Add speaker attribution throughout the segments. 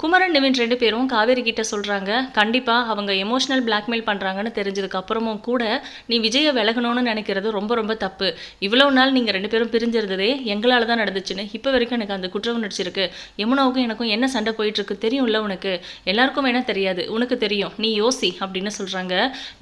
Speaker 1: குமரன் நிவின் ரெண்டு பேரும் காவேரி கிட்ட சொல்கிறாங்க கண்டிப்பாக அவங்க எமோஷனல் பிளாக்மெயில் பண்ணுறாங்கன்னு தெரிஞ்சதுக்கு அப்புறமும் கூட நீ விஜயை விலகணும்னு நினைக்கிறது ரொம்ப ரொம்ப தப்பு. இவ்வளோ நாள் நீங்கள் ரெண்டு பேரும் பிரிஞ்சிருந்ததே எங்களால் தான் நடந்துச்சுன்னு இப்போ வரைக்கும் எனக்கு அந்த குற்ற உணர்ச்சி இருக்கு. யமுனாவுக்கும் எனக்கும் என்ன சண்டை போயிட்டுருக்கு தெரியும் தெரியும்ல உனக்கு? எல்லாருக்கும் வேணால் தெரியாது. உனக்கு தெரியும். நீ யோசி அப்படின்னு சொல்கிறாங்க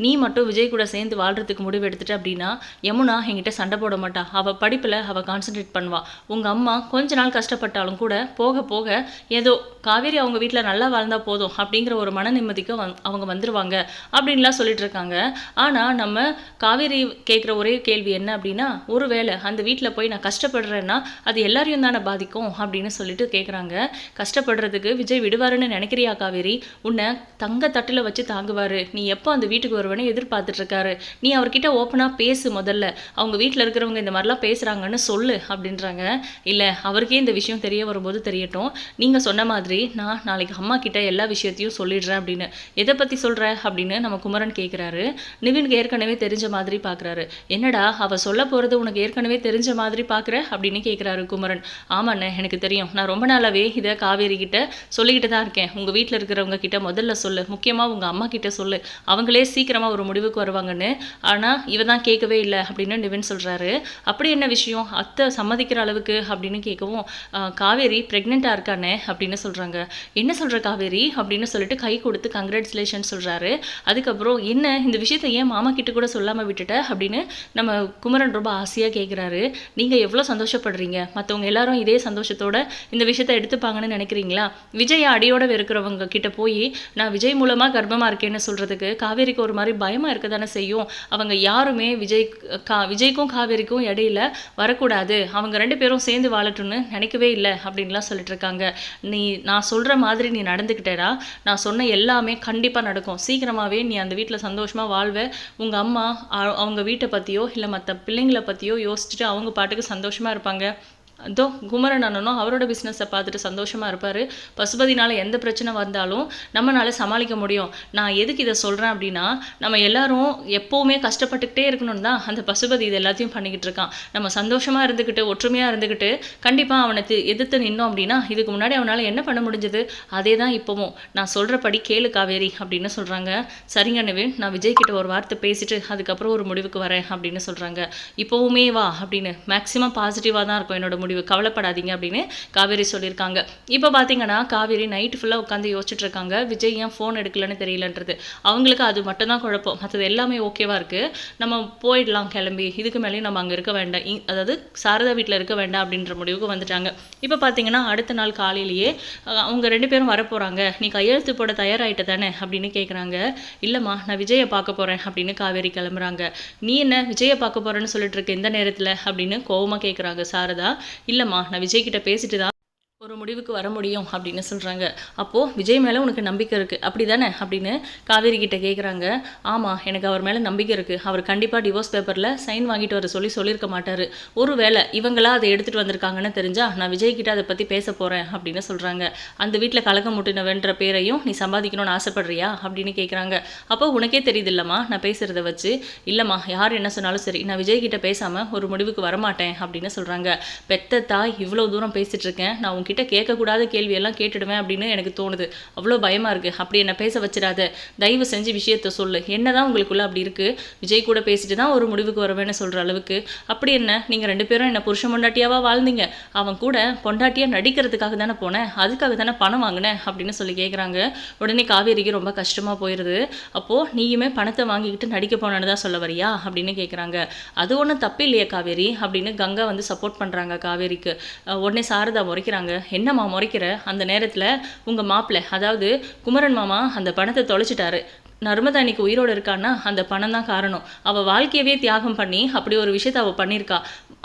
Speaker 1: நீ மட்டும் விஜய் கூட சேர்ந்து வாழ்கிறதுக்கு முடிவு எடுத்துட்டு அப்படின்னா யமுனா என்கிட்ட சண்டை போட மாட்டா. அவள் படிப்பில் அவள் கான்சென்ட்ரேட் பண்ணுவா. உங்கள் அம்மா கொஞ்ச நாள் கஷ்டப்பட்டாலும் கூட போக போக ஏதோ காவேரி அவங்க வீட்டில் நல்லா வாழ்ந்தால் போதும் அப்படிங்கிற ஒரு மன நிம்மதிக்கு வந் அவங்க வந்துடுவாங்க அப்படின்லாம் சொல்லிட்டு இருக்காங்க. ஆனால் நம்ம காவேரி கேட்குற ஒரே கேள்வி என்ன அப்படின்னா ஒருவேளை அந்த வீட்டில் போய் நான் கஷ்டப்படுறேன்னா அது எல்லாரையும் தானே பாதிக்கும் அப்படின்னு சொல்லிட்டு கேட்குறாங்க கஷ்டப்படுறதுக்கு விஜய் விடுவாருன்னு நினைக்கிறியா காவேரி? உன்னை தங்க தட்டில் வச்சு தாங்குவார். நீ எப்போ அந்த வீட்டுக்கு வருவேன்னு எதிர்பார்த்துட்டு இருக்காரு. நீ அவர்கிட்ட ஓப்பனாக பேசு முதல்ல. அவங்க வீட்டில் இருக்கிறவங்க இந்த மாதிரிலாம் பேசுகிறாங்கன்னு சொல்லு அப்படின்றாங்க. இல்லை அவருக்கே இந்த விஷயம் தெரிய வரும்போது தெரியட்டும். நீங்கள் சொன்ன மாதிரி நான் நாளைக்கு அம்மா கிட்ட எல்லா விஷயத்தையும் சொல்லிடுறேன் அப்படின்னு. எதை பற்றி சொல்கிற அப்படின்னு நம்ம குமரன் கேட்குறாரு நிவினுக்கு ஏற்கனவே தெரிஞ்ச மாதிரி பார்க்குறாரு என்னடா அவள் சொல்ல போகிறது உனக்கு ஏற்கனவே தெரிஞ்ச மாதிரி பார்க்குற அப்படின்னு கேட்குறாரு குமரன். ஆமாண்ணே எனக்கு தெரியும். நான் ரொம்ப நாளாகவே இதை காவேரி கிட்ட சொல்லிக்கிட்டு தான் இருக்கேன். உங்கள் வீட்டில் இருக்கிறவங்க கிட்ட முதல்ல சொல்லு. முக்கியமாக உங்கள் அம்மா கிட்ட சொல்லு. அவங்களே சீக்கிரமாக ஒரு முடிவுக்கு வருவாங்கன்னு. ஆனால் இவ தான் கேட்கவே இல்லை அப்படின்னு நிவின் சொல்கிறாரு அப்படி என்ன விஷயம்? அத்தை சம்மதிக்கிற அளவுக்கு அப்படின்னு கேட்கவும் காவேரி ப்ரெக்னெண்ட்டாக இருக்கானே? அப்படின்னு சொல்கிறாங்க என்ன சொல்கிற காவேரி அப்படின்னு சொல்லிட்டு கை கொடுத்து கங்க்ராச்சுலேஷன் சொல்கிறாரு அதுக்கப்புறம் என்ன இந்த விஷயத்தை ஏன் மாமா கிட்ட கூட சொல்லாமல் விட்டுட்ட அப்படின்னு நம்ம குமரன் ரொம்ப ஆசையாக கேட்குறாரு நீங்கள் எவ்வளோ சந்தோஷப்படுறீங்க? மற்றவங்க எல்லாரும் இதே சந்தோஷத்தோட இந்த விஷயத்தை எடுத்துப்பாங்கன்னு நினைக்கிறீங்களா? விஜய் அடியோட இருக்கிறவங்க கிட்ட போய் நான் விஜய் மூலமாக கர்ப்பமாக இருக்கேன்னு சொல்கிறதுக்கு காவேரிக்கு ஒரு மாதிரி பயமாக இருக்க தானே செய்யும்? அவங்க யாருமே விஜய் கா விஜய்க்கும் காவேரிக்கும் இடையில வரக்கூடாது. அவங்க ரெண்டு பேரும் சேர்ந்து வாழட்டும்னு நினைக்கவே இல்லை அப்படின்லாம் சொல்லிட்டு இருக்காங்க. நீ நான் சொல்கிற மாதிரி நீ நடந்துக்கிட்டேடா. நான் சொன்ன எல்லாமே கண்டிப்பாக நடக்கும். சீக்கிரமாகவே நீ அந்த வீட்டில் சந்தோஷமாக வாழ்வ. உங்கள் அம்மா அவங்க வீட்டை பற்றியோ இல்லை மற்ற பிள்ளைங்களை பற்றியோ யோசிச்சுட்டு அவங்க பாட்டுக்கு சந்தோஷமாக இருப்பாங்க. அதோ குமரன் அண்ணனும் அவரோட பிஸ்னஸை பார்த்துட்டு சந்தோஷமாக இருப்பார். பசுபதினால் எந்த பிரச்சனை வந்தாலும் நம்மளால் சமாளிக்க முடியும். நான் எதுக்கு இதை சொல்கிறேன் அப்படின்னா நம்ம எல்லாரும் எப்போவுமே கஷ்டப்பட்டுக்கிட்டே இருக்கணும் தான் அந்த பசுபதி இது எல்லாத்தையும் பண்ணிக்கிட்டு இருக்கான். நம்ம சந்தோஷமாக இருந்துக்கிட்டு ஒற்றுமையாக இருந்துக்கிட்டு கண்டிப்பாக அவனை எதிர்த்து நின்னோம் அப்படின்னா இதுக்கு முன்னாடி அவனால் என்ன பண்ண முடிஞ்சது? அதே தான் இப்போவும். நான் சொல்கிறபடி கேளு காவேரி அப்படின்னு சொல்கிறாங்க சரிங்க நவீன் நான் விஜய் கிட்ட ஒரு வார்த்தை பேசிட்டு அதுக்கப்புறம் ஒரு முடிவுக்கு வரேன் அப்படின்னு சொல்கிறாங்க இப்போவுமே வா அப்படின்னு மேக்ஸிமம் பாசிட்டிவாக தான் இருக்கும் என்னோட முடிவு. கவலைப்படாதீங்க அப்படின்னு காவேரி சொல்லியிருக்காங்க. இப்போ பார்த்தீங்கன்னா காவேரி நைட் ஃபுல்லாக உட்காந்து யோசிச்சுட்டு இருக்காங்க விஜய் ஏன் ஃபோன் எடுக்கலன்னு தெரியலன்றது. அவங்களுக்கு அது மட்டும்தான் குழப்பம். மற்றது எல்லாமே ஓகேவாக இருக்குது நம்ம போயிடலாம் கிளம்பி. இதுக்கு மேலேயும் நம்ம அங்கே இருக்க வேண்டாம். இ- அதாவது சாரதா வீட்டில் இருக்க வேண்டாம் அப்படின்ற முடிவுக்கு வந்துட்டாங்க. இப்போ பார்த்தீங்கன்னா அடுத்த நாள் காலையிலேயே அவங்க ரெண்டு பேரும் வரப்போகிறாங்க நீ கையெழுத்து போட தயாராகிட்ட தானே அப்படின்னு கேட்குறாங்க இல்லைம்மா நான் விஜயை பார்க்க போகிறேன் அப்படின்னு காவேரி கிளம்புறாங்க. நீ என்ன விஜயை பார்க்க போகிறேன்னு சொல்லிட்டு இருக்க இந்த நேரத்தில் அப்படின்னு கோவமாக கேட்குறாங்க சாரதா. இல்லைம்மா நான் விஜய் கிட்ட பேசிட்டு தான் ஒரு முடிவுக்கு வர முடியும் அப்படின்னு சொல்கிறாங்க அப்போது விஜய் மேலே உனக்கு நம்பிக்கை இருக்குது அப்படி தானே அப்படின்னு காவேரி கிட்ட கேட்குறாங்க ஆமாம் எனக்கு அவர் மேலே நம்பிக்கை இருக்குது அவர் கண்டிப்பாக டிவோர்ஸ் பேப்பரில் சைன் வாங்கிட்டு வர சொல்லி சொல்லியிருக்க மாட்டார். ஒரு வேளை இவங்களா அதை எடுத்துகிட்டு வந்திருக்காங்கன்னு தெரிஞ்சால் நான் விஜய் கிட்ட அதை பற்றி பேச போகிறேன் அப்படின்னு சொல்கிறாங்க அந்த வீட்டில் கலக்க முட்டினவன்ற பேரையும் நீ சம்பாதிக்கணும்னு ஆசைப்படுறியா? அப்படின்னு கேட்குறாங்க அப்போ உனக்கே தெரியுது இல்லைம்மா நான் பேசுகிறத வச்சு. இல்லைம்மா யார் என்ன சொன்னாலும் சரி நான் விஜய் கிட்ட பேசாமல் ஒரு முடிவுக்கு வரமாட்டேன் அப்படின்னு சொல்கிறாங்க பெத்த தாய் இவ்வளோ தூரம் பேசிகிட்ருக்கேன் நான் உன்கிட்ட கேட்கக்கூடாத கேள்வியெல்லாம் கேட்டுடுவேன் அப்படின்னு எனக்கு தோணுது. அவ்வளோ பயமாக இருக்குது அப்படி என்னை பேச வச்சிடாத. தயவு செஞ்சு விஷயத்த சொல்லு. என்ன தான் உங்களுக்குள்ளே அப்படி இருக்குது விஜய் கூட பேசிட்டு தான் ஒரு முடிவுக்கு வருவேன்னு சொல்கிற அளவுக்கு. அப்படி என்ன? நீங்கள் ரெண்டு பேரும் என்ன புருஷன் பொண்டாட்டியாவாக வாழ்ந்தீங்க? அவன் கூட பொண்டாட்டியாக நடிக்கிறதுக்காக தானே போனேன். அதுக்காக தானே பணம் வாங்கினேன் அப்படின்னு சொல்லி கேட்குறாங்க உடனே காவேரிக்கு ரொம்ப கஷ்டமாக போயிடுது அப்போது நீயுமே பணத்தை வாங்கிக்கிட்டு நடிக்க போனேன்னு தான் சொல்ல வரியா? அப்படின்னு கேட்குறாங்க அது ஒன்றும் தப்பு இல்லையா காவேரி அப்படின்னு கங்கா வந்து சப்போர்ட் பண்ணுறாங்க காவேரிக்கு. உடனே சாரதா முறைக்கிறாங்க. என்னம்மா முறைக்கிற? அந்த நேரத்தில் உங்கள் மாப்பிள்ளை அதாவது குமரன் மாமா அந்த பணத்தை தொலைச்சிட்டாரு. நர்மதா இன்னைக்கு உயிரோடு இருக்கான்னா அந்த பணம் தான் காரணம். அவள் வாழ்க்கையவே தியாகம் பண்ணி அப்படி ஒரு விஷயத்தை அவள் பண்ணியிருக்கா.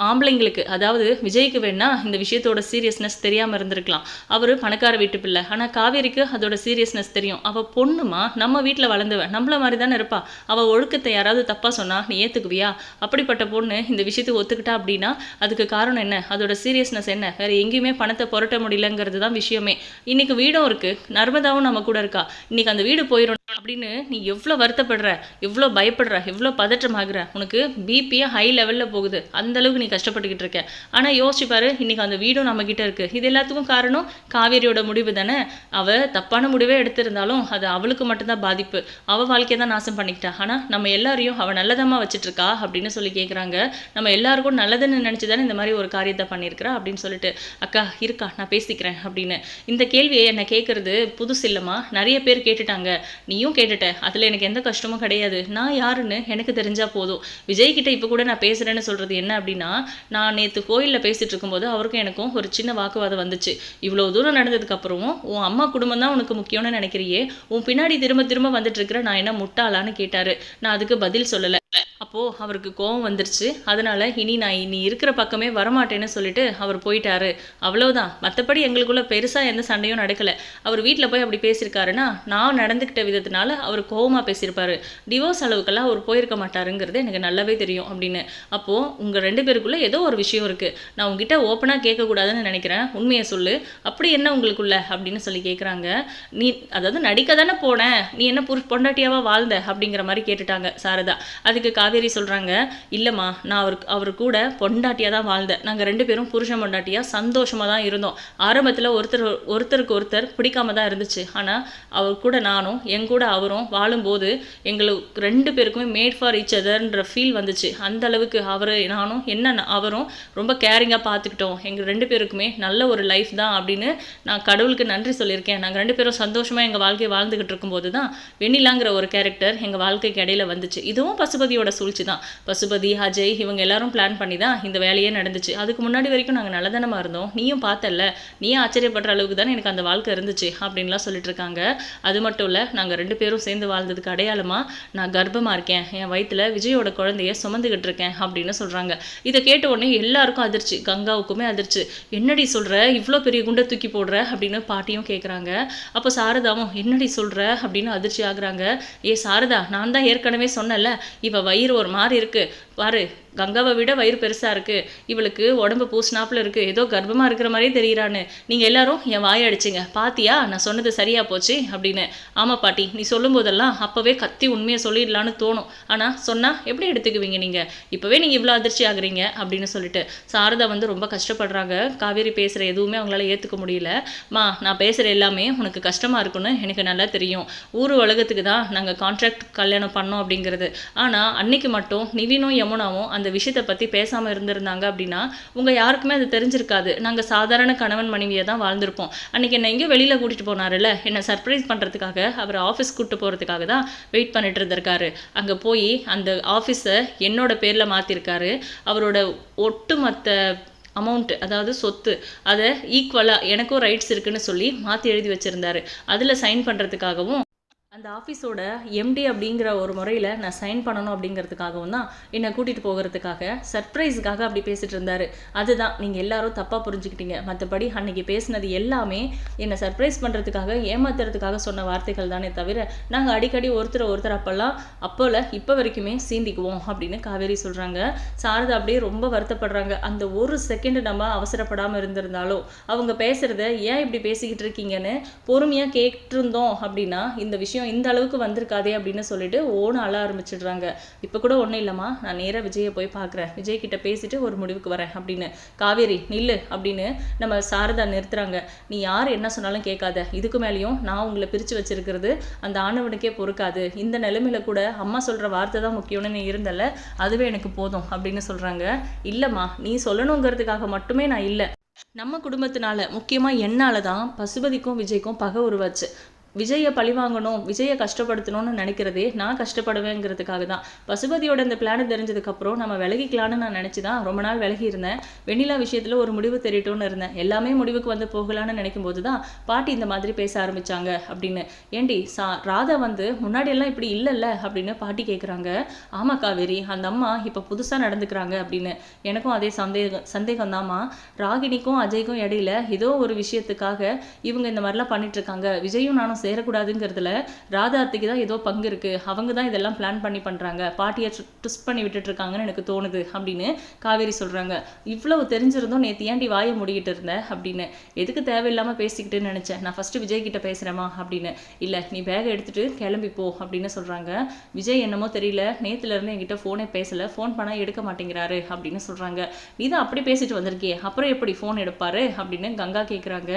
Speaker 1: ஆம்பளைங்களுக்கு அதாவது விஜய்க்கு வேணா இந்த விஷயத்தோட சீரியஸ்னஸ் தெரியாமல் இருந்திருக்கலாம். அவர் பணக்கார வீட்டு பிள்ளை. ஆனால் காவேரிக்கு அதோட சீரியஸ்னஸ் தெரியும். அவள் பொண்ணுமா? நம்ம வீட்டில் வளர்ந்தவ. நம்மள மாதிரி தானே இருப்பா. அவள் ஒழுக்கத்தை யாராவது தப்பாக சொன்னா நீ ஏற்றுக்குவியா அப்படிப்பட்ட பொண்ணு இந்த விஷயத்துக்கு ஒத்துக்கிட்டா அப்படின்னா அதுக்கு காரணம் என்ன? அதோட சீரியஸ்னஸ் என்ன? வேறு எங்கேயுமே பணத்தை புரட்ட முடியலங்கிறது தான் விஷயமே. இன்றைக்கி வீடும் இருக்குது நர்மதாவும் நம்ம கூட இருக்கா. இன்றைக்கி அந்த வீடு போயிடும் அப்படின்னு நீ எவ்வளோ வருத்தப்படுற எவ்வளோ பயப்படுற எவ்வளோ பதற்றமாகிற உனக்கு பிபியே ஹை லெவலில் போகுது. அந்த அளவுக்கு நீ கஷ்டப்பட்டுக்கிட்டு இருக்க. ஆனால் யோசிச்சு பாரு இன்னைக்கு அந்த வீடும் நம்ம கிட்ட இருக்கு. இது எல்லாத்துக்கும் காரணம் காவேரியோட முடிவு தானே? அவ தப்பான முடிவே எடுத்திருந்தாலும் அது அவளுக்கு மட்டும்தான் பாதிப்பு. அவ வாழ்க்கையை தான் நாசம் பண்ணிக்கிட்டா. ஆனால் நம்ம எல்லாரையும் அவ நல்லதமாக வச்சுட்டு இருக்கா அப்படின்னு சொல்லி கேட்குறாங்க நம்ம எல்லாருக்கும் நல்லதுன்னு நினச்சி தானே இந்த மாதிரி ஒரு காரியத்தை பண்ணியிருக்கிறா அப்படின்னு சொல்லிட்டு அக்கா இருக்கா நான் பேசிக்கிறேன் அப்படின்னு. இந்த கேள்வியை என்னை கேட்குறது புதுசு இல்லைம்மா நிறைய பேர் கேட்டுட்டாங்க. நீ நீயும் கேட்டுட்ட. அதில் எனக்கு எந்த கஷ்டமும் கிடையாது. நான் யாருன்னு எனக்கு தெரிஞ்சா போதும். விஜய் கிட்ட இப்போ கூட நான் பேசுகிறேன்னு சொல்கிறது என்ன அப்படின்னா நான் நேற்று கோயிலில் பேசிட்டு இருக்கும்போது அவருக்கும் எனக்கும் ஒரு சின்ன வாக்குவாதம் வந்துச்சு. இவ்வளோ தூரம் நடந்ததுக்கு அப்புறமும் உன் அம்மா குடும்பம் தான் உனக்கு முக்கியம்னு நினைக்கிறியே? உன் பின்னாடி திரும்ப திரும்ப வந்துட்டு இருக்கிற நான் என்ன முட்டாளான்னு கேட்டாரு. நான் அதுக்கு பதில் சொல்லலை. அப்போது அவருக்கு கோவம் வந்துருச்சு. அதனால இனி நான் இனி இருக்கிற பக்கமே வரமாட்டேன்னு சொல்லிட்டு அவர் போயிட்டாரு. அவ்வளவுதான். மற்றபடி எங்களுக்குள்ள பெருசாக எந்த சண்டையும் நடக்கலை. அவர் வீட்டில் போய் அப்படி பேசியிருக்காருன்னா நான் நடந்துக்கிட்ட விதத்தினால அவர் கோவமாக பேசியிருப்பாரு. டிவோர்ஸ் அளவுக்கெல்லாம் அவர் போயிருக்க மாட்டாருங்கிறது எனக்கு நல்லாவே தெரியும் அப்படின்னு. அப்போது உங்கள் ரெண்டு பேருக்குள்ள ஏதோ ஒரு விஷயம் இருக்குது நான் உங்ககிட்ட ஓப்பனாக கேட்கக்கூடாதுன்னு நினைக்கிறேன். உண்மையை சொல்லு. அப்படி என்ன உங்களுக்குள்ள? அப்படின்னு சொல்லி கேட்குறாங்க நீ அதாவது நடிக்க தானே போனேன் நீ என்ன புரு பொண்டாட்டியாவா வாழ்ந்த? அப்படிங்கிற மாதிரி கேட்டுட்டாங்க சாரதா. அதுக்கு காவேரி சொல்கிறாங்க இல்லைம்மா நான் அவர் அவர் கூட பொண்டாட்டியாக தான் வாழ்ந்தேன். நாங்கள் ரெண்டு பேரும் புருஷன் பொண்டாட்டியாக சந்தோஷமாக தான் இருந்தோம். ஆரம்பத்தில் ஒருத்தர் ஒருத்தருக்கு ஒருத்தர் பிடிக்காம தான் இருந்துச்சு. ஆனால் அவர் கூட நானும் என் கூட அவரும் வாழும்போது எங்களுக்கு ரெண்டு பேருக்குமே மேட் ஃபார் ஈச் அதர்ன்ற ஃபீல் வந்துச்சு. அந்த அளவுக்கு அவர் நானும் என்ன அவரும் ரொம்ப கேரிங்காக பார்த்துக்கிட்டோம் எங்கள் ரெண்டு பேருக்குமே நல்ல ஒரு லைஃப் தான் அப்படின்னு நான் கடவுளுக்கு நன்றி சொல்லியிருக்கேன். நாங்கள் ரெண்டு பேரும் சந்தோஷமாக எங்கள் வாழ்க்கையை வாழ்ந்துக்கிட்டு இருக்கும்போது தான் வெண்ணிலாங்கிற ஒரு கேரக்டர் எங்கள் வாழ்க்கைக்கு இடையில வந்துச்சு. இதுவும் பசுபதியோட சூழ்ச்சி தான். பசுபதி அஜய் இவங்க எல்லாரும் பிளான் பண்ணி தான் இந்த வேலையே நடந்துச்சு. அதுக்கு முன்னாடி வரைக்கும் நாங்கள் நல்லதனமாக இருந்தோம். நீயும் பார்த்தல்ல. நீயும் ஆச்சரியப்படுற அளவுக்கு தானே எனக்கு அந்த வாழ்க்கை இருந்துச்சு அப்படின்லாம் சொல்லிட்டு இருக்காங்க. அது மட்டும் இல்லை நாங்கள் ரெண்டு பேரும் சேர்ந்து வாழ்ந்ததுக்கு அடையாளமாக நான் கர்ப்பமாக இருக்கேன். என் வயித்துல விஜயோட குழந்தைய சுமந்துக்கிட்டு இருக்கேன் அப்படின்னு சொல்கிறாங்க இதை கேட்ட உடனே எல்லாருக்கும் அதிர்ச்சி. கங்காவுக்குமே அதிர்ச்சி. என்னடி சொல்கிற இவ்வளோ பெரிய குண்டை தூக்கி போடுற? அப்படின்னு பாட்டியும் கேட்குறாங்க அப்போ சாரதாவும் என்னடி சொல்கிற அப்படின்னு அதிர்ச்சி ஆகுறாங்க. ஏ சாரதா நான் தான் ஏற்கனவே சொன்னேன்ல இவ வயிறு ஒரு மாதிரி இருக்குது பாரு கங்காவை விட வயிறு பெருசாக இருக்குது இவளுக்கு உடம்பு பூசினாப்புல இருக்குது ஏதோ கர்ப்பமாக இருக்கிற மாதிரியே தெரியிறான்னு. நீங்கள் எல்லாரும் என் வாயை அடிச்சிங்க. பாத்தியா? நான் சொன்னது சரியாக போச்சு? அப்படின்னு. ஆமாம் பாட்டி நீ சொல்லும் போதெல்லாம் கத்தி உண்மையை சொல்லிடலான்னு தோணும். ஆனால் சொன்னால் எப்படி எடுத்துக்குவீங்க நீங்கள் இப்போவே நீங்கள் இவ்வளோ அதிர்ச்சி ஆகுறீங்க அப்படின்னு சொல்லிட்டு. சாரதா வந்து ரொம்ப கஷ்டப்படுறாங்க. காவேரி பேசுகிற எதுவுமே அவங்களால ஏற்றுக்க முடியல. மா நான் பேசுகிற எல்லாமே உனக்கு கஷ்டமாக இருக்குன்னு எனக்கு நல்லா தெரியும். ஊர் உலகத்துக்கு தான் நாங்கள் கான்ட்ராக்ட் கல்யாணம் பண்ணோம் அப்படிங்கிறது. ஆனால் அன்னைக்கு மட்டும் நிவினும் யமுனாவும் அந்த அந்த விஷயத்தை பற்றி பேசாமல் இருந்திருந்தாங்க அப்படின்னா உங்கள் யாருக்குமே அது தெரிஞ்சிருக்காது. நாங்கள் சாதாரண கணவன் மனைவியை தான் வாழ்ந்திருப்போம். அன்றைக்கி என்னை எங்கேயோ வெளியில கூட்டிகிட்டு போனார்ல என்ன சர்ப்ரைஸ் பண்ணுறதுக்காக அவர் ஆஃபீஸ் கூப்பிட்டு போகிறதுக்காக தான் வெயிட் பண்ணிட்டு இருந்திருக்காரு. அங்கே போய் அந்த ஆஃபீஸை என்னோட பேரில் மாற்றிருக்காரு அவரோட ஒட்டுமொத்த அமௌண்ட் அதாவது சொத்து அதை ஈக்குவலாக எனக்கும் ரைட்ஸ் இருக்குன்னு சொல்லி மாற்றி எழுதி வச்சுருந்தாரு. அதில் சைன் பண்ணுறதுக்காகவும் அந்த ஆஃபீஸோட எம்டி அப்படிங்கிற ஒரு முறையில் நான் சைன் பண்ணணும் அப்படிங்கிறதுக்காகவும் தான் என்னை கூட்டிகிட்டு போகிறதுக்காக சர்ப்ரைஸுக்காக அப்படி பேசிகிட்டு இருந்தார். அதுதான் நீங்கள் எல்லாரும் தப்பாக புரிஞ்சுக்கிட்டீங்க. மற்றபடி அன்னைக்கு பேசினது எல்லாமே என்னை சர்ப்ரைஸ் பண்ணுறதுக்காக ஏமாத்துறதுக்காக சொன்ன வார்த்தைகள் தானே தவிர நாங்கள் அடிக்கடி ஒருத்தர் ஒருத்தர் அப்போல்லாம் அப்போல இப்போ வரைக்குமே சீண்டிக்குவோம் அப்படின்னு காவேரி சொல்கிறாங்க சாரதா அப்படியே ரொம்ப வருத்தப்படுறாங்க. அந்த ஒரு செகண்டு நம்ம அவசரப்படாமல் இருந்திருந்தாலோ அவங்க பேசுகிறத ஏன் இப்படி பேசிக்கிட்டு இருக்கீங்கன்னு பொறுமையாக கேட்டிருந்தோம் அப்படின்னா இந்த விஷயம் இந்த அளவுக்கு வந்திருக்காதே அப்படின்னு சொல்லிட்டு ஓன அழ ஆரம்பிச்சிடுறாங்க. இப்போ கூட ஒன்றும் இல்லைம்மா நான் நேராக விஜயை போய் பார்க்குறேன் விஜய் கிட்ட பேசிட்டு ஒரு முடிவுக்கு வரேன் அப்படின்னு. காவேரி நில்லு அப்படின்னு நம்ம சாரதா நிறுத்துறாங்க. நீ யார் என்ன சொன்னாலும் கேட்காத. இதுக்கு மேலேயும் நான் உங்களை பிரித்து வச்சிருக்கிறது அந்த ஆணவனுக்கே பொறுக்காது. இந்த நிலைமையில கூட அம்மா சொல்கிற வார்த்தை தான் முக்கியம்னு நீ இருந்தல அதுவே எனக்கு போதும் அப்படின்னு சொல்கிறாங்க இல்லைம்மா நீ சொல்லணுங்கிறதுக்காக மட்டுமே நான் இல்லை. நம்ம குடும்பத்தினால முக்கியமாக என்னால் தான் பசுபதிக்கும் விஜய்க்கும் பகை உருவாச்சு. விஜயை பழிவாங்கணும் விஜயை கஷ்டப்படுத்தணும்னு நினைக்கிறதே நான் கஷ்டப்படுவேங்கிறதுக்காக தான். பசுபதியோட இந்த பிளான் தெரிஞ்சதுக்கப்புறம் நம்ம விலகிக்கலான்னு நான் நினச்சி தான் ரொம்ப நாள் விலகி இருந்தேன் வெண்ணிலா விஷயத்தில் ஒரு முடிவு தெரியட்டும்னு இருந்தேன். எல்லாமே முடிவுக்கு வந்து போகலான்னு நினைக்கும் போது தான் பாட்டி இந்த மாதிரி பேச ஆரம்பிச்சாங்க அப்படின்னு. ஏண்டி சா ராதா வந்து முன்னாடியெல்லாம் இப்படி இல்லைல்ல அப்படின்னு பாட்டி கேட்குறாங்க ஆமா காவேரி அந்த அம்மா இப்போ புதுசாக நடந்துக்கிறாங்க அப்படின்னு. எனக்கும் அதே சந்தேகம் சந்தேகம் தாம்மா ராகினிக்கும் அஜய்க்கும் இடையில ஏதோ ஒரு விஷயத்துக்காக இவங்க இந்த மாதிரிலாம் பண்ணிட்டு இருக்காங்க. விஜயும் நானும் சேரக்கூடாதுங்கிறதுல ராதார்த்திக்கு தான் ஏதோ பங்கு இருக்குது அவங்க தான் இதெல்லாம் பிளான் பண்ணி பண்ணுறாங்க பாட்டியை ட்விஸ்ட் பண்ணி விட்டுட்டு இருக்காங்கன்னு எனக்கு தோணுது அப்படின்னு காவேரி சொல்கிறாங்க இவ்வளவு தெரிஞ்சிருந்தோம் நேற்று ஏன்டி வாயை முடிக்கிட்டு இருந்த அப்படின்னு. எதுக்கு தேவையில்லாமல் பேசிக்கிட்டுன்னு நினச்சேன். நான் ஃபஸ்ட்டு விஜய் கிட்ட பேசுகிறேமா அப்படின்னு. இல்லை நீ பேகை எடுத்துகிட்டு கிளம்பி போ அப்படின்னு சொல்கிறாங்க விஜய் என்னமோ தெரியல. நேற்றுலேருந்து என்கிட்ட ஃபோனே பேசலை. ஃபோன் பண்ணால் எடுக்க மாட்டேங்கிறாரு அப்படின்னு சொல்கிறாங்க நீ தான் அப்படி பேசிட்டு வந்திருக்கியே. அப்புறம் எப்படி ஃபோன் எடுப்பாரு அப்படின்னு கங்கா கேட்குறாங்க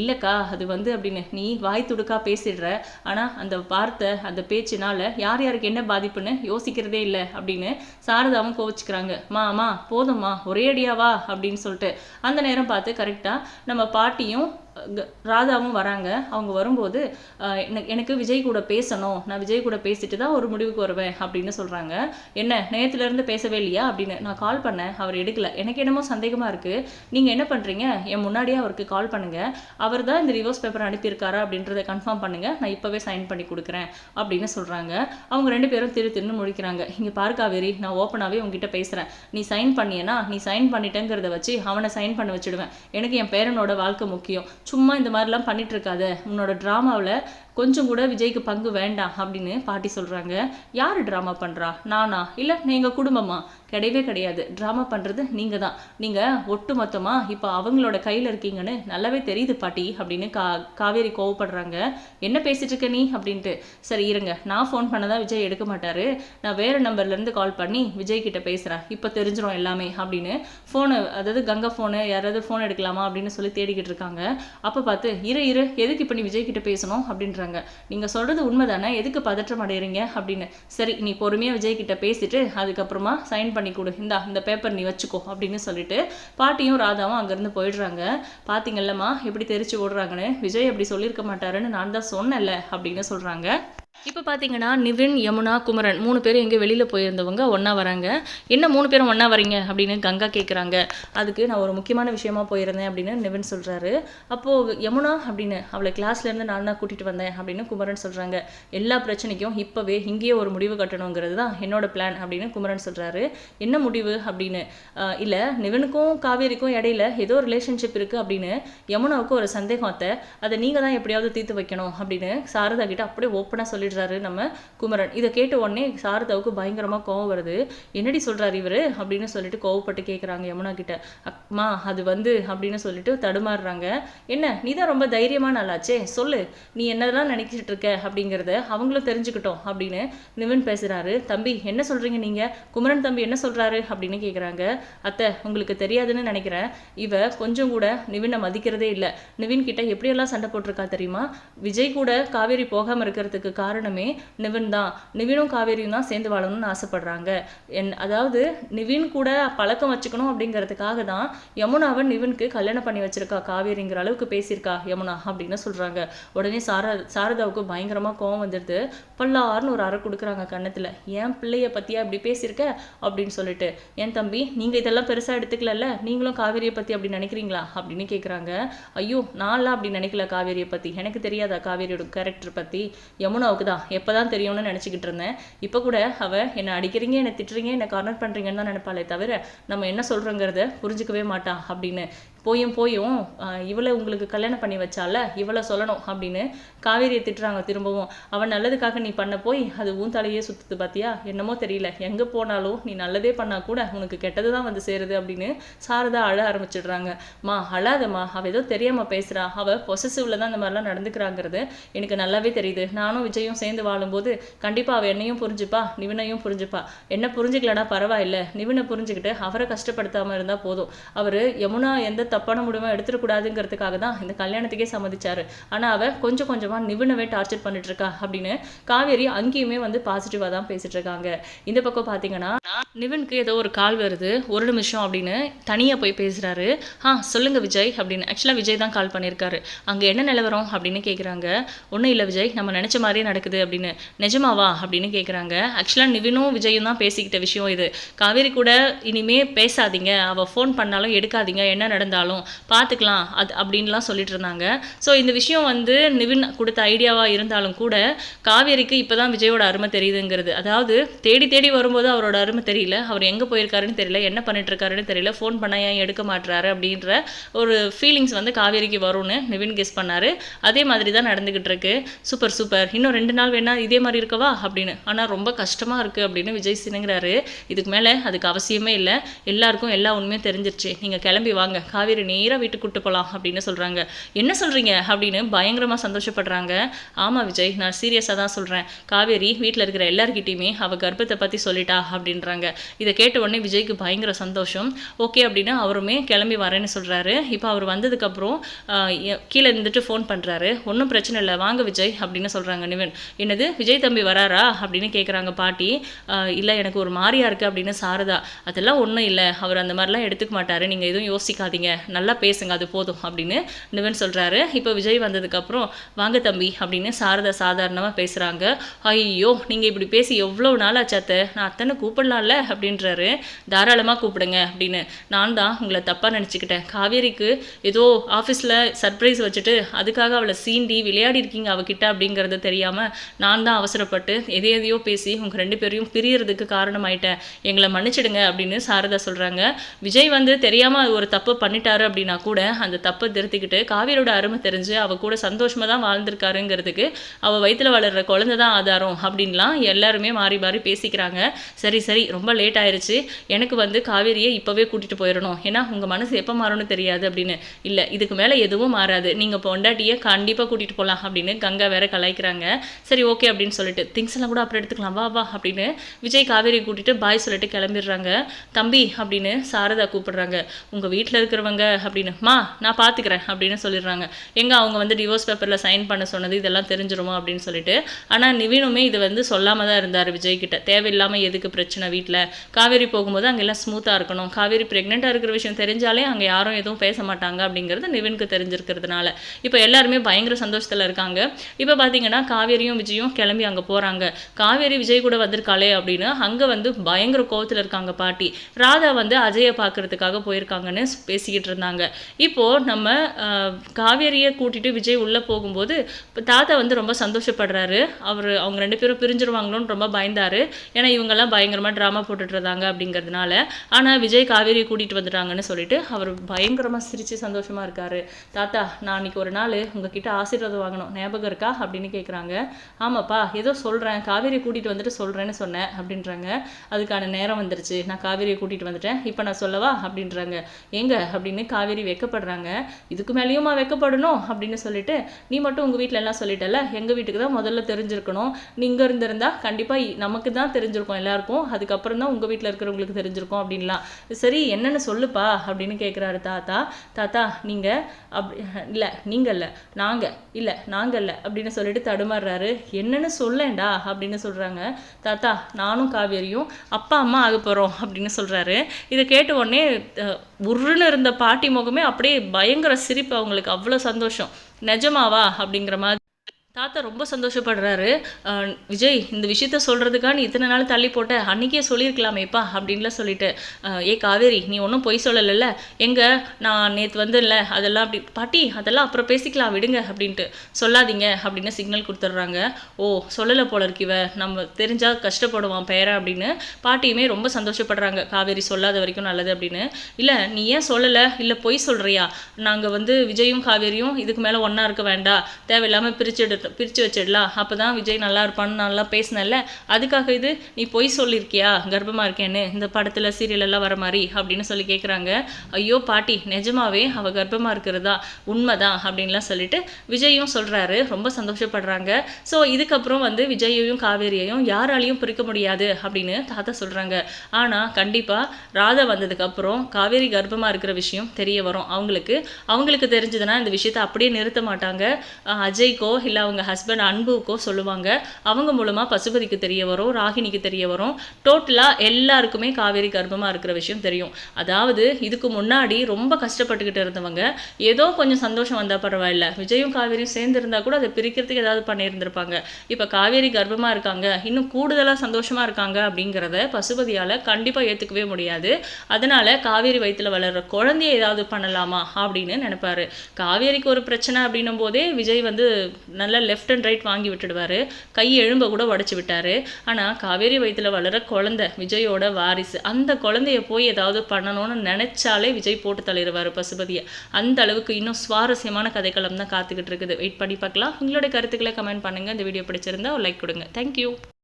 Speaker 1: இல்லைக்கா அது வந்து அப்படின்னு. நீ வாய் துடுக்கா பேசிடுற. ஆனால் அந்த வார்த்தை அந்த பேச்சுனால யார் யாருக்கு என்ன பாதிப்புன்னு யோசிக்கிறதே இல்லை அப்படின்னு சாரதாவும் கோவிச்சுக்கிறாங்க. மா அம்மா போதும்மா ஒரே அடியாவா அப்படின்னு சொல்லிட்டு அந்த நேரம் பார்த்து கரெக்டாக நம்ம பாட்டியும் ராதாவும் வராங்க. அவங்க வரும்போது எனக்கு விஜய் கூட பேசணும். நான் விஜய் கூட பேசிட்டு தான் ஒரு முடிவுக்கு வருவேன் அப்படின்னு சொல்கிறாங்க என்ன நேரத்துலேருந்து பேசவே இல்லையா அப்படின்னு நான் கால் பண்ணேன். அவர் எடுக்கல. எனக்கு என்னமோ சந்தேகமாக இருக்குது நீங்கள் என்ன பண்ணுறீங்க என் முன்னாடியே அவருக்கு கால் பண்ணுங்கள் அவர் தான் இந்த ரிவர்ஸ் பேப்பர் அனுப்பியிருக்காரா அப்படின்றத கன்ஃபார்ம் பண்ணுங்கள் நான் இப்போவே சைன் பண்ணி கொடுக்குறேன் அப்படின்னு சொல்கிறாங்க அவங்க ரெண்டு பேரும் திரு திருன்னு முடிக்கிறாங்க இங்கே பாரு காவேரி நான் ஓப்பனாகவே உங்ககிட்ட பேசுகிறேன் நீ சைன் பண்ணியனா நீ சைன் பண்ணிட்டேங்கிறத வச்சு அவனை சைன் பண்ண வச்சுடுவேன். எனக்கு என் பேரனோட வாழ்க்கை முக்கியம். சும்மா இந்த மாதிரிலாம் பண்ணிட்டு இருக்காத. உன்னோட ட்ராமாவில் கொஞ்சம் கூட விஜய்க்கு பங்கு வேண்டாம் அப்படின்னு பாட்டி சொல்கிறாங்க யார் ட்ராமா பண்ணுறா நானா? இல்லை நீங்கள் குடும்பமா? கிடையவே கிடையாது. ட்ராமா பண்ணுறது நீங்கள் தான் நீங்கள் ஒட்டு மொத்தமாக இப்போ அவங்களோட கையில் இருக்கீங்கன்னு நல்லாவே தெரியுது பாட்டி அப்படின்னு கா காவேரி கோவப்படுறாங்க. என்ன பேசிட்டு இருக்க நீ? அப்படின்ட்டு. சரி இருங்க. நான் ஃபோன் பண்ணதான் விஜய் எடுக்க மாட்டார். நான் வேறு நம்பர்லேருந்து கால் பண்ணி விஜய் கிட்ட பேசுகிறேன் இப்போ தெரிஞ்சிடும் எல்லாமே அப்படின்னு. ஃபோனு அதாவது கங்கா ஃபோனு யாராவது ஃபோன் எடுக்கலாமா அப்படின்னு சொல்லி தேடிக்கிட்டு இருக்காங்க. அப்போ பார்த்து இரு இரு. எதுக்கு இப்போ நீ விஜய் கிட்ட பேசணும்? அப்படின்றாங்க நீங்கள் சொல்கிறது உண்மைதானே? எதுக்கு பதற்றம் அடைகிறீங்க அப்படின்னு. சரி நீ பொறுமையாக விஜய் கிட்ட பேசிட்டு அதுக்கப்புறமா சைன் பண்ணி கொடு. இந்தா இந்த பேப்பர் நீ வச்சுக்கோ அப்படின்னு சொல்லிட்டு பாட்டியும் ராதாவும் அங்கேருந்து போயிடுறாங்க. பார்த்தீங்கல்லம்மா எப்படி தெரிச்சு ஓடுறாங்கன்னு? விஜய் அப்படி சொல்லியிருக்க மாட்டாருன்னு நான் தான் சொன்னேன்ல அப்படின்னு சொல்கிறாங்க இப்போ பார்த்தீங்கன்னா நிவின் யமுனா குமரன் மூணு பேரும் எங்கே வெளியில் போயிருந்தவங்க ஒன்றா வராங்க. என்ன மூணு பேரும் ஒன்றா வரீங்க? அப்படின்னு கங்கா கேட்குறாங்க அதுக்கு நான் ஒரு முக்கியமான விஷயமா போயிருந்தேன் அப்படின்னு நிவின் சொல்கிறாரு அப்போது யமுனா அப்படின்னு அவளை கிளாஸ்லேருந்து நான் தான் கூட்டிகிட்டு வந்தேன் அப்படின்னு குமரன் சொல்கிறாங்க எல்லா பிரச்சனைக்கும் இப்போவே இங்கேயே ஒரு முடிவு கட்டணுங்கிறது தான் என்னோட பிளான் அப்படின்னு குமரன் சொல்கிறாரு என்ன முடிவு அப்படின்னு? இல்லை நிவினுக்கும் காவேரிக்கும் இடையில ஏதோ ரிலேஷன்ஷிப் இருக்குது அப்படின்னு யமுனாவுக்கும் ஒரு சந்தேகம் அத்தை. அதை நீங்கள் தான் எப்படியாவது தீர்த்து வைக்கணும் அப்படின்னு சாரதா கிட்ட அப்படியே ஓப்பனாக சொல்லிடுறாரு நம்ம குமரன். இதை கேட்ட உடனே சாரதாவுக்கு பயங்கரமாக கோவம் வருது. என்னடி சொல்கிறாரு இவர்? அப்படின்னு சொல்லிட்டு கோவப்பட்டு கேட்குறாங்க யமுனா கிட்ட. அம்மா அது வந்து அப்படின்னு சொல்லிட்டு தடுமாறுறாங்க. என்ன நீ தான் ரொம்ப தைரியமான ஆளாச்சே? சொல்லு. நீ என்னதெல்லாம் நினைச்சிட்டு இருக்க அப்படிங்கிறத அவங்களும் தெரிஞ்சுக்கிட்டோம் அப்படின்னு நிவின் பேசுகிறாரு தம்பி என்ன சொல்கிறீங்க நீங்கள் குமரன் தம்பி என்ன சொல்கிறாரு அப்படின்னு கேட்குறாங்க அத்தை உங்களுக்கு தெரியாதுன்னு நினைக்கிறேன். இவ கொஞ்சம் கூட நிவினை மதிக்கிறதே இல்லை. நிவின் கிட்ட எப்படியெல்லாம் சண்டை போட்டிருக்கா தெரியுமா? விஜய் கூட காவேரி போகாமல் இருக்கிறதுக்கு காரணமே நிவின் தான். நிவினும் காவேரியும் தான் சேர்ந்து வாழணும்னு ஆசைப்படுறாங்க. என் அதாவது நிவின் கூட பழக்கம் வச்சுக்கணும் அப்படிங்கிறதுக்காக தான் யமுனாவை நிவினுக்கு கல்யாணம் பண்ணி வச்சிருக்கா காவேரிங்கிற அளவுக்கு பேசியிருக்கா யமுனா அப்படின்னு சொல்கிறாங்க உடனே சாரா சாரதாவுக்கு பயங்கரமாக கோவம் வந்துடுது. பல்லாருன்னு ஒரு அறை கொடுக்குறாங்க கன்னத்தில். என் பிள்ளைய பற்றியா இப்படி பேசியிருக்க? அப்படின்னு சொல்லிட்டு. என் தம்பி நீங்கள் இதெல்லாம் பெருசாக எடுத்துக்கலல்ல? நீங்களும் காவேரியை பற்றி அப்படி நினைக்கிறீங்களா? அப்படின்னு கேட்குறாங்க ஐயோ நான்லாம் அப்படி நினைக்கல காவேரியை பற்றி எனக்கு தெரியாதா காவேரியோட கேரக்டர் பற்றி யமுனாவுக்கு தான் எப்போ தான் தெரியும்னு நினச்சிக்கிட்டு இருந்தேன். இப்போ கூட அவள் என்னை அடிக்கிறீங்க? என்னை திட்டுறீங்க? என்னை கார்னர் பண்ணுறீங்கன்னு தான் நினைப்பாளே தவிர நம்ம என்ன சொல்கிறோங்கிறத புரிஞ்சுக்கவே மாட்டா அப்படின்னு போயும் போயும் இவளை உங்களுக்கு கல்யாணம் பண்ணி வச்சால இவளை சொல்லணும் அப்படின்னு காவேரியை திட்டுறாங்க திரும்பவும். அவன் நல்லதுக்காக நீ பண்ண போய் அது உன் தலையே சுத்துது பார்த்தியா என்னமோ தெரியல. எங்கே போனாலும் நீ நல்லதே பண்ணா கூட உனக்கு கெட்டது தான் வந்து சேருது அப்படின்னு சாரதா அழ ஆரம்பிச்சிடுறாங்க. மா அழாதம்மா. அவ ஏதோ தெரியாம பேசுறா. அவ பொசசிவ்ல தான் இந்த மாதிரிலாம் நடந்துக்கிறாங்கிறது எனக்கு நல்லாவே தெரியுது. நானும் விஜயும் சேர்ந்து வாழும்போது கண்டிப்பா அவ என்னையும் புரிஞ்சுப்பா நிவினையும் புரிஞ்சுப்பா. என்ன புரிஞ்சுக்கலனா பரவாயில்ல. நிவினை புரிஞ்சுக்கிட்டு அவரை கஷ்டப்படுத்தாம இருந்தா போதும். அவரு யமுனா எந்த தப்பான முடிவை எடுத்துடக்கூடாதுங்கிறதுக்காக தான் இந்த கல்யாணத்துக்கே சம்மதிச்சாரு. ஆனால் அவ கொஞ்சம் கொஞ்சமாக நிவுனவே டார்ச்சர் பண்ணிட்டு இருக்கா அப்படின்னு காவேரி அங்கேயுமே வந்து பாசிட்டிவாக தான் பேசிட்டு இருக்காங்க இந்த பக்கம் பார்த்தீங்கன்னா நிவினுக்கு ஏதோ ஒரு கால் வருது ஒரு நிமிஷம் அப்படின்னு தனியாக போய் பேசுகிறாரு ஆ சொல்லுங்க விஜய் அப்படின்னு. ஆக்சுவலாக விஜய் தான் கால் பண்ணியிருக்காரு. அங்கே என்ன நிலவரம் அப்படின்னு கேட்குறாங்க ஒன்றும் இல்லை விஜய் நம்ம நினச்ச மாதிரியே நடக்குது அப்படின்னு. நிஜமாவா? அப்படின்னு கேட்குறாங்க ஆக்சுவலாக நிவினும் விஜயும் தான் பேசிக்கிட்ட விஷயம் இது. காவேரி கூட இனிமே பேசாதீங்க. அவள் ஃபோன் பண்ணாலும் எடுக்காதீங்க. என்ன நடந்தால் இருந்தாலும் பார்த்துக்கலாம் அது அப்படின்லாம் சொல்லிட்டு இருந்தாங்க. ஸோ இந்த விஷயம் வந்து நிவின் கொடுத்த ஐடியாவாக இருந்தாலும் கூட காவேரிக்கு இப்போ தான் விஜயோட அருமை தெரியுதுங்கிறது. அதாவது தேடி தேடி வரும்போது அவரோட அருமை தெரியல. அவர் எங்கே போயிருக்காருன்னு தெரியல. என்ன பண்ணிட்டு இருக்காருன்னு தெரியல. ஃபோன் பண்ணால் ஏன் எடுக்க மாட்டுறாரு அப்படின்ற ஒரு ஃபீலிங்ஸ் வந்து காவேரிக்கு வரும்னு நிவின் கெஸ் பண்ணாரு. அதே மாதிரி தான் நடந்துக்கிட்டு இருக்கு. சூப்பர் சூப்பர் இன்னும் ரெண்டு நாள் வேணா இதே மாதிரி இருக்கவா? அப்படின்னு. ஆனால் ரொம்ப கஷ்டமாக இருக்குது அப்படின்னு விஜய் சினுங்கிறாரு. இதுக்கு மேலே அதுக்கு அவசியமே இல்லை. எல்லாருக்கும் எல்லா உண்மையும் தெரிஞ்சிருச்சு. நீங்கள் கிளம்பி வாங்க. காவேரி நேராக வீட்டுக்கு கூட்டு போகலாம் அப்படின்னு சொல்கிறாங்க என்ன சொல்கிறீங்க அப்படின்னு பயங்கரமாக சந்தோஷப்படுறாங்க. ஆமாம் விஜய் நான் சீரியஸாக தான் சொல்கிறேன் காவேரி வீட்டில் இருக்கிற எல்லாருக்கிட்டையுமே அவள் கர்ப்பத்தை பற்றி சொல்லிட்டா அப்படின்றாங்க. இதை கேட்ட உடனே விஜய்க்கு பயங்கர சந்தோஷம். ஓகே அப்படின்னு அவருமே கிளம்பி வரேன்னு சொல்கிறாரு இப்போ அவர் வந்ததுக்கப்புறம் கீழே இருந்துட்டு ஃபோன் பண்ணுறாரு ஒன்றும் பிரச்சனை இல்லை வாங்க விஜய் அப்படின்னு சொல்கிறாங்க நிவன். என்னது விஜய் தம்பி வராரா? அப்படின்னு கேட்குறாங்க பாட்டி. இல்லை எனக்கு ஒரு மாதிரியா இருக்குது அப்படின்னு சாரதா. அதெல்லாம் ஒன்றும் இல்லை அவர் அந்த மாதிரிலாம் எடுத்துக்க மாட்டார். நீங்கள் எதுவும் யோசிக்காதீங்க. நல்லா பேசுங்க அது போதும் அப்படின்னு நிவன் சொல்கிறாரு இப்போ விஜய் வந்ததுக்கப்புறம் வாங்க தம்பி அப்படின்னு சாரதா சாதாரணமாக பேசுகிறாங்க ஐயோ நீங்கள் இப்படி பேசி எவ்வளோ நாள் ஆச்சாத்த நான் அத்தனை கூப்பிடலாம்ல அப்படின்றாரு. தாராளமாக கூப்பிடுங்க அப்படின்னு. நான் தான் உங்களை தப்பாக நினச்சிக்கிட்டேன். காவேரிக்கு ஏதோ ஆஃபீஸில் சர்ப்ரைஸ் வச்சுட்டு அதுக்காக அவளை சீண்டி விளையாடி இருக்கீங்க அவகிட்ட அப்படிங்கிறது தெரியாமல் நான் தான் அவசரப்பட்டு எதை எதையோ பேசி உங்கள் ரெண்டு பேரையும் பிரியறதுக்கு காரணமாயிட்டேன். எங்களை மன்னிச்சிடுங்க அப்படின்னு சாரதா சொல்கிறாங்க விஜய் வந்து தெரியாமல் ஒரு தப்பு பண்ணிட்டாரு. அப்படின்னா கூட அந்த தப்பை திருத்திக்கிட்டு காவியரோட அருமை தெரிஞ்சு அவ கூட சந்தோஷமாக தான் வாழ்ந்திருக்காருங்கிறதுக்கு அவள் வயிற்றில் வளர்கிற குழந்தை தான் ஆதாரம் அப்படின்லாம் எல்லாருமே மாறி மாறி பேசிக்கிறாங்க. சரி சரி ரொம்ப லேட் ஆயிடுச்சு எனக்கு வந்து காவேரியை இப்போவே கூட்டிகிட்டு போயிடணும். ஏன்னா உங்கள் மனசு எப்போ மாறும்னு தெரியாது அப்படின்னு. இல்லை இதுக்கு மேலே எதுவும் மாறாது. நீங்கள் பொண்டாட்டியை கண்டிப்பாக கூட்டிகிட்டு போகலாம் அப்படின்னு கங்கா வேற கலாய்க்கிறாங்க. சரி ஓகே அப்படின்னு சொல்லிட்டு. திங்ஸ் எல்லாம் கூட அப்புறம் எடுத்துக்கலாம். வா வா அப்படின்னு விஜய் காவேரி கூட்டிட்டு பாய் சொல்லிட்டு கிளம்பிடுறாங்க. தம்பி அப்படின்னு சாரதா கூப்பிடுறாங்க. உங்கள் வீட்டில் இருக்கிறவங்க அப்படின்னு. மா நான் பார்த்துக்கிறேன் அப்படின்னு சொல்லிடுறாங்க. எங்கே அவங்க வந்து டிவோர்ஸ் பேப்பரில் சைன் பண்ண சொன்னது இதெல்லாம் தெரிஞ்சிருமா அப்படின்னு சொல்லிட்டு. ஆனால் நிவினுமே இது வந்து சொல்லாமல் தான் இருந்தார் விஜய் கிட்ட தேவையில்லாமல் எதுக்கு பிரச்சனை வீட்டில் காவேரி போகும்போது அங்கெல்லாம் ஸ்மூத்தாக இருக்கணும். காவேரி ப்ரெக்னெண்ட்டாக இருக்கிற விஷயம் தெரிஞ்சாலே அங்கே யாரும் எதுவும் பேச மாட்டாங்க அப்படிங்கிறது நிவினுக்கு தெரிஞ்சிருக்கிறதுனால. இப்போ எல்லாருமே பயங்கர சந்தோஷத்தில் இருக்காங்க. இப்போ பார்த்தீங்கன்னா காவேரியும் விஜயும் கிளம்பி அங்கே போகிறாங்க காவேரி விஜய் கூட வந்திருக்காளே அப்படின்னு அங்கே வந்து பயங்கர கோவத்தில் இருக்காங்க பாட்டி. ராதா வந்து அஜயை பார்க்கறதுக்காக போயிருக்காங்கன்னு பேசிக்கிட்டு இருந்தாங்க இப்போது நம்ம காவேரியை கூட்டிட்டு விஜய் உள்ளே போகும்போது தாத்தா வந்து ரொம்ப சந்தோஷப்படுறாரு. அவர் அவங்க ரெண்டு பேரும் பிரிஞ்சிருவாங்களோன்னு ரொம்ப பயந்தாரு. ஏன்னா இவங்கெல்லாம் பயங்கரமாக ட்ராமா போட்டுட்டு இருந்தாங்க அப்படிங்கிறதுனால. ஆனால் விஜய் காவேரியை கூட்டிகிட்டு வந்துட்டாங்கன்னு சொல்லிட்டு அவர் பயங்கரமாக சிரித்து சந்தோஷமாக இருக்காரு. தாத்தா நான் அன்றைக்கி ஒரு நாள் உங்ககிட்ட ஆசீர்வாதம் வாங்கணும். ஞாபகம் இருக்கா? அப்படின்னு கேட்குறாங்க ஆமாப்பா ஏதோ சொல்கிறேன் காவேரி கூட்டிகிட்டு வந்துட்டு சொல்கிறேன்னு சொன்னேன். அப்படின்றாங்க. அதுக்கான நேரம் வந்துருச்சு. நான் காவேரியை கூட்டிகிட்டு வந்துட்டேன். இப்போ நான் சொல்லவா? அப்படின்றாங்க. எங்க அப்படின்னு காவேரி வெக்கப்படுறாங்க. இதுக்கு மேலேயுமா வெக்கப்படணும் அப்படின்னு சொல்லிட்டு நீ மட்டும் உங்கள் வீட்டில் எல்லாம் சொல்லிட்டல எங்கள் வீட்டுக்கு தான் முதல்ல தெரிஞ்சிருக்கணும். நீங்கள் இருந்திருந்தா கண்டிப்பாக நமக்கு தான் தெரிஞ்சிருக்கும் எல்லாருக்கும். அதுக்கப்புறம் தான் உங்கள் வீட்டில் இருக்கிறவங்களுக்கு தெரிஞ்சிருக்கும் அப்படின்லாம். சரி என்னென்னு சொல்லுப்பா அப்படின்னு கேட்குறாரு தாத்தா. தாத்தா நீங்கள் அப்படி இல்லை நீங்கள் இல்லை நாங்கள் இல்லை நாங்கள் இல்லை அப்படின்னு சொல்லிட்டு தடுமாறுறாரு. என்னன்னு சொல்லேண்டா அப்படின்னு சொல்கிறாங்க தாத்தா நானும் காவேரியும் அப்பா அம்மா ஆக போகிறோம் அப்படின்னு சொல்கிறாரு இதை கேட்ட உடனே உருன்னு இருந்த பாட்டி முகமே அப்படியே பயங்கர சிரிப்பு அவங்களுக்கு. அவ்வளோ சந்தோஷம். நிஜமாவா? அப்படிங்கிற மாதிரி தாத்தா ரொம்ப சந்தோஷப்படுறாரு. விஜய் இந்த விஷயத்த சொல்கிறதுக்காக நீ இத்தனை நாள் தள்ளி போட்ட அன்றைக்கே சொல்லியிருக்கலாமேப்பா அப்படின்லாம் சொல்லிட்டு ஏ காவேரி நீ ஒன்றும் பொய் சொல்லலைல்ல. எங்கே நான் நேற்று வந்துடல அதெல்லாம் அப்படி பாட்டி அதெல்லாம் அப்புறம் பேசிக்கலாம் விடுங்க அப்படின்ட்டு. சொல்லாதீங்க அப்படின்னு சிக்னல் கொடுத்துட்றாங்க. ஓ சொல்லலை போல இருக்கிவ நம்ம தெரிஞ்சால் கஷ்டப்படுவான் பேர அப்படின்னு பாட்டியுமே ரொம்ப சந்தோஷப்படுறாங்க. காவேரி சொல்லாத வரைக்கும் நல்லது அப்படின்னு. இல்லை நீ ஏன் சொல்லலை? இல்லை பொய் சொல்கிறியா நாங்கள் வந்து விஜயும் காவேரியும் இதுக்கு மேலே ஒன்றா இருக்க வேண்டாம் தேவையில்லாமல் பிரிச்சு பிரித்து வச்சிடலாம். அப்போ தான் விஜய் நல்லா இருப்பான்னு நல்லா பேசினல அதுக்காக இது நீ பொய் சொல்லியிருக்கியா? கர்ப்பமாக இருக்கேன்னு. இந்த படத்தில் சீரியலெல்லாம் வர மாதிரி அப்படின்னு சொல்லி கேட்குறாங்க ஐயோ பாட்டி நிஜமாவே அவள் கர்ப்பமாக இருக்கிறதா? உண்மைதான் அப்படின்லாம் சொல்லிட்டு விஜயும் சொல்கிறாரு ரொம்ப சந்தோஷப்படுறாங்க. ஸோ இதுக்கப்புறம் வந்து விஜயையும் காவேரியையும் யாராலையும் பிரிக்க முடியாது அப்படின்னு தாத்தா சொல்கிறாங்க ஆனால் கண்டிப்பாக ராதா வந்ததுக்கப்புறம் காவேரி கர்ப்பமாக இருக்கிற விஷயம் தெரிய வரும். அவங்களுக்கு அவங்களுக்கு தெரிஞ்சதுன்னா இந்த விஷயத்தை அப்படியே நிறுத்த மாட்டாங்க. அஜய்க்கோ இல்லை அவங்க ஹஸ்பண்ட் அன்புக்கோ சொல்லுவாங்க. அவங்க மூலமாக பசுபதிக்கு தெரிய வரும் ராகினிக்கு தெரிய வரும். டோட்டலாக எல்லாருக்குமே காவேரி கர்ப்பமாக இருக்கிற விஷயம் தெரியும். அதாவது இதுக்கு முன்னாடி ரொம்ப கஷ்டப்பட்டுக்கிட்டு இருந்தவங்க ஏதோ கொஞ்சம் சந்தோஷம் வந்தால் பரவாயில்ல. விஜயும் காவேரியும் சேர்ந்துருந்தா கூட அதை பிரிக்கிறதுக்கு ஏதாவது பண்ணியிருந்திருப்பாங்க. இப்போ காவேரி கர்ப்பமாக இருக்காங்க இன்னும் கூடுதலாக சந்தோஷமாக இருக்காங்க அப்படிங்கிறத பசுபதியால் கண்டிப்பாக ஏற்றுக்கவே முடியாது. அதனால் காவேரி வயிற்றில் வளர்கிற குழந்தைய ஏதாவது பண்ணலாமா அப்படின்னு நினைப்பாரு. காவேரிக்கு ஒரு பிரச்சனை அப்படின்னும் போதே விஜய் வந்து நல்ல லெஃப்ட் அண்ட் ரைட் வாங்கி விட்டுடுவார். கை எழும்ப கூட உடச்சி விட்டாரு. ஆனால் காவேரி வயிற்றில் வளர குழந்தை விஜயோட வாரிசு. அந்த குழந்தைய போய் ஏதாவது பண்ணணும்னு நினைச்சாலே விஜய் போட்டு தள்ளிடுவார் பசுபதியை. அந்த அளவுக்கு இன்னும் சுவாரஸ்யமான கதைக்களம் தான் காத்துக்கிட்டு இருக்குது. வெயிட் பண்ணி பார்க்கலாம். உங்களுடைய கருத்துக்களை கமெண்ட் பண்ணுங்கள் இந்த வீடியோ பிடிச்சிருந்தா ஒரு லைக் கொடுங்க. தேங்க்யூ